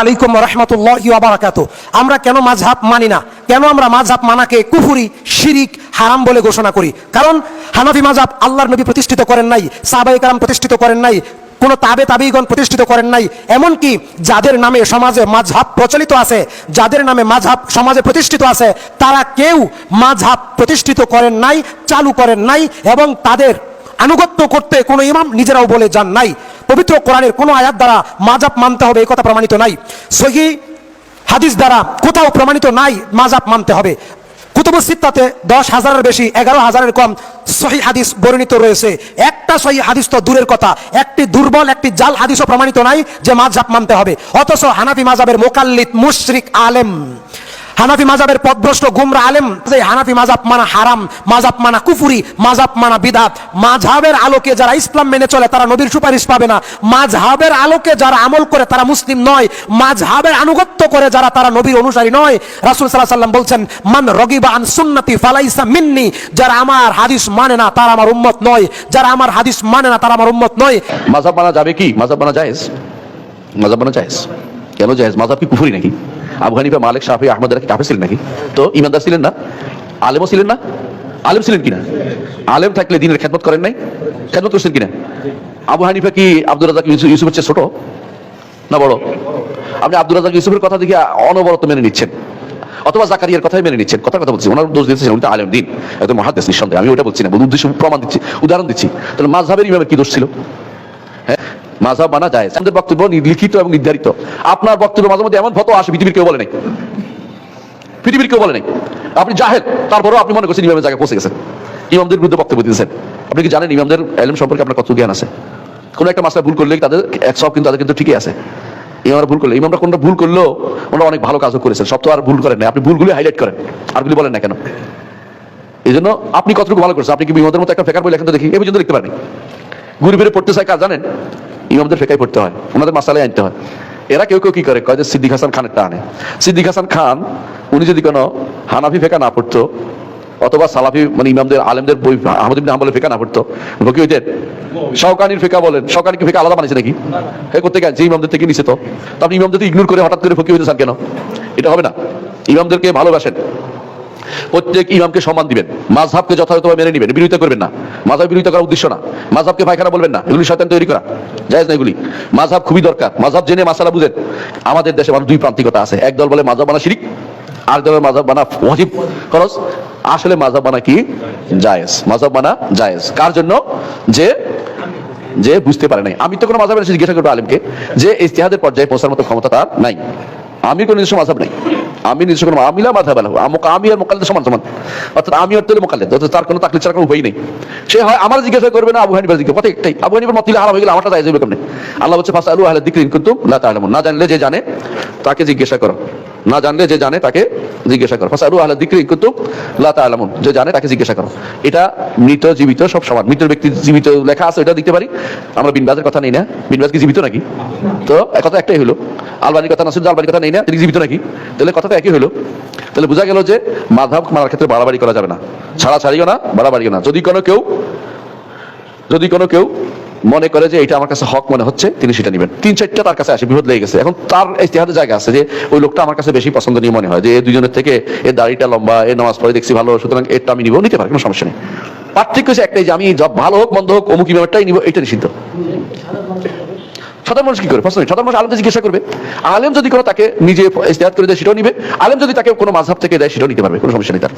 আলাইকুম রহমতুল্লাহ বারাকাত আমরা কেন মাঝহাব মানি না? কেন আমরা মাঝহাব মানাকে কুফুরি, শিরিক, হারাম বলে ঘোষণা করি? কারণ হানাফি মাঝহাব আল্লাহর নবী প্রতিষ্ঠিত করেন নাই সাহাবাই কারাম প্রতিষ্ঠিত করেন নাই, কোন তাবে তাবিগণ প্রতিষ্ঠিত করেন নাই, এমনকি যাদের নামে সমাজে মাঝহাব প্রচলিত আছে, যাদের নামে মাঝহাব সমাজে প্রতিষ্ঠিত আছে, তারা কেউ মাঝহাব প্রতিষ্ঠিত করেন নাই, চালু করেন নাই, এবং তাদের আনুগত্য করতে কোনো ইমাম নিজেরাও বলে যান নাই। পবিত্র কোরআনের কোনো আয়াত দ্বারা মাজাব মানতে হবে, এই কথা প্রমাণিত নাই। সহি হাদিস দ্বারা কোথাও প্রমাণিত নাই মাজাব মানতে হবে। কুতুবুস সিত্তাতে দশ হাজারের বেশি, এগারো হাজারের কম সহি হাদিস বর্ণিত রয়েছে। একটা সহি হাদিস তো দূরের কথা। একটি দুর্বল, একটি জাল হাদিসও প্রমাণিত নাই যে মাঝহাব মানতে হবে। অথচ হানাফি মাজাবের মোকাল্লিদ মুশরিক আলেম। হানাফি মাজাবের পদভ্রষ্ট গুমরা আলেম যে হানাফি মাজাব মানা হারাম মাজাব মানা কুফুরি মাজাব মানা বিদাত মাঝহাবের আলোকে যারা ইসলাম মেনে চলে তারা নবীর সুপারিশ পাবে না। মাঝহাবের আলোকে যারা আমল করে তারা মুসলিম নয়। মাঝহাবের আনুগত্য করে যারা তারা নবীর অনুসারী নয়। রাসূল আলাইহি সাল্লাম বলছেন, মান রগিবা আন সুন্নতি ফালাইসা মিন্নি যারা আমার হাদিস মানে না তারা আমার উম্মত নয়। যারা আমার হাদিস মানে না তারা আমার উম্মত নয়। মাজাব মানা যাবে কি? মাজাব মানা জায়েজ? মাজাব মানা জায়েজ। কেন জায়েজ? মাজাব কি কুফুরি নাকি? আবু হানিফা, মালিক, শাফি, আহমদ কি কাফের ছিলেন নাকি? তো ইমানদার ছিলেন না? আলেমও ছিলেন না? আলেম ছিলেন কিনা? আলেম থাকলে দিনের খেদমত করেন নাই? খেদমত করছেন কিনা? আবু হানিফা কি আব্দুল রাজাক ইউসুফ ইউসুফের চেয়ে ছোট? না বড়। আপনি আব্দুল রাজাক ইউসুফের কথা দেখে অনবরত মেনে নিচ্ছেন। অথবা জাকারিয়ার কথাই মেনে নিচ্ছেন। কথা কথা বলছি। ওনার দোষ দিচ্ছেন উনি আলেম দিন। একদম মহাদেশ নিঃসন্দেহে। আমি ওটা বলছি না। উদ্দেশ্য প্রমাণ দিচ্ছি। উদাহরণ দিচ্ছি। তাহলে মাঝহাবের ইমামের কি দোষ ছিল? হ্যাঁ? মাঝহাব মানা যায়। আমাদের বক্তব্য লিখিত এবং নির্ধারিত। আপনার বক্তব্য মাঝে মধ্যে এমন ফটো আসে, পৃথিবীর কেউ বলে নাই। পৃথিবীর কেউ বলে নাই। আপনি জাহেদ, তারপরেও আপনি মনে করছেন ইমামের জায়গায় পৌঁছে গেছেন। ইমামদের বিরুদ্ধে বক্তব্য দিয়েছেন। আপনি কি জানেন ইমামদের এলম সম্পর্কে আপনার কত জ্ঞান আছে? কোনো একটা মাসলা ভুল করলে তাদের এক সব কিন্তু তাদের কিন্তু ঠিকই আছে। ইমামরা ভুল করলে, ইমামরা কোনটা ভুল করলেও ওনারা অনেক ভালো কাজও করেছেন। সব তো আর ভুল করেন না আপনি ভুলগুলি হাইলাইট করেন। আরগুলি বলেন না কেন? এই জন্য আপনি কতটুকু ভালো করেছেন? আপনি কি ইমামদের মতো একটা ফেকার বই লেখেন তো দেখি। এ পর্যন্ত লিখতে পারেন। ঘুরে পড়তে চায় কাজ জানেন? ইমামদের ফেকাই পড়তে হয়, ওনাদের মাসালায় আনতে হয়। এরা কেউ কেউ কি করে? কয় যে সিদ্দিক হাসান খানেরটা আনে সিদ্দিক হাসান খান, উনি যদি কোনো হানাফি ফেকা না পড়তো, অথবা সালাফি মানে ইমামদের, আলেমদের বই, আহমদ ইবনে হাম্বলের ফেকা না পড়তো ফকি হইতেন শওকানির ফেকা বলেন শওকানি কি ফেকা আলাদা বানিয়েছে নাকি? হে করতে গেছে ইমামদের থেকে নিচে তো। আপনি ইমামদের ইগনোর করে হঠাৎ করে ফকি হইতে চান কেন? এটা হবে না। ইমামদেরকে ভালোবাসেন। প্রত্যেক ইমামকে সম্মান দিবেন। মাঝহাবকে যথাযথভাবে মেনে নেবেন, বিরোধিতা করবেন না। মাঝহাব বিরোধিতা করার উদ্দেশ্য না। মাঝহাবকে পায়খানা বলবেন না। এগুলি শয়তান তৈরি করা। জায়েজ না এগুলি। মাঝহাব খুবই দরকার। মাঝহাব জেনে মাসালা বুঝেন। আমাদের দেশে মানুষ দুই প্রান্তিকতা আছে। একদল বলে মাঝহাব বানা শিরিক আর দলের মাঝহাব বানা ওয়াজিব। খরচ? আসলে মাঝহাব বানা কি? জায়েজ। মাঝহাব বানা জায়েজ। কার জন্য? যে যে বুঝতে পারে নাই। আমি তো কোনো মাঝহাবের জিজ্ঞাসা করব আলেমকে, যে ইস্তেহাদের পর্যায়ে পৌঁছার মতো ক্ষমতা তার নাই। আমি কোনো নিজস্ব মাঝহাব নাই। আমি নিজস্ব কোনো আমিলা মাঝহাব বেলা আমুক আমি আর মোকাল্লে সমান সমান। অর্থাৎ আমি আর তোলে মোকাল্লে অর্থাৎ তার কোনো তাকলি ছাড়া কোনো উপায় নেই। সে হয় আমার জিজ্ঞাসা করবে না, আবু হানিফার জিজ্ঞাসা কথা একটাই। আবু হানিফার মতিলে হারাম হয়ে গেলে আমারটা যাই যাবে কেমনে? আল্লাহ হচ্ছে ফাঁসা আলু আহলে দিকরিন কিন্তু না তাহলে না জানলে যে জানে, তাকে জিজ্ঞাসা করো। না জানলে যে জানে তাকে জিজ্ঞাসা করো। ফাসা আলু আহলে দিকরিন কিন্তু লা তাআলামুন, যে জানে তাকে জিজ্ঞাসা করো। এটা মৃত, জীবিত, সব সমান। মৃত ব্যক্তি জীবিত লেখা আছে এটা দিতে পারি। আমরা বিনবাজের কথা নেই না। বিনবাজ কি জীবিত নাকি? তো কথা একটাই হলো। আলবানির কথা নাসির আলবানির কথা নেই না? তিনি জীবিত নাকি? তাহলে কথাটা একই হলো। তাহলে বোঝা গেল যে মাধাব মারার ক্ষেত্রে বাড়াবাড়ি করা যাবে না। ছাড়া ছাড়িও না, বাড়াবাড়িও না। যদি কোনো কেউ, যদি কোনো কেউ মনে করে যে এটা আমার কাছে হক মনে হচ্ছে, তিনি সেটা নেবেন। তিন চারটা তার কাছে আসে বিপদ লেগে গেছে। এখন তার ইতিহাদের জায়গা আছে যে ওই লোকটা আমার কাছে বেশি পছন্দনীয় মনে হয়, যে এই দুজনের থেকে এর দাড়িটা লম্বা এর নামাজ পড়ে দেখছি ভালো, সুতরাং এটা আমি নিব, নিতে পারি, কোনো সমস্যা নেই। পার্থক্য হচ্ছে একটাই যে আমি জব ভালো হোক, মন্দ হোক, অমুক ইমামটাই নিব, এটা নিষিদ্ধ। সাধারণ মানুষ কি করে প্রশ্ন। সাধারণ মানুষ আলেমকে জিজ্ঞাসা করবে। আলেম যদি কোনো তাকে নিজে ইস্তেহাদ করে দেয়, সেটাও নিবে। আলেম যদি তাকে কোনো মাঝহাব থেকে দেয়, সেটাও নিতে পারবে, কোনো সমস্যা নেই তার।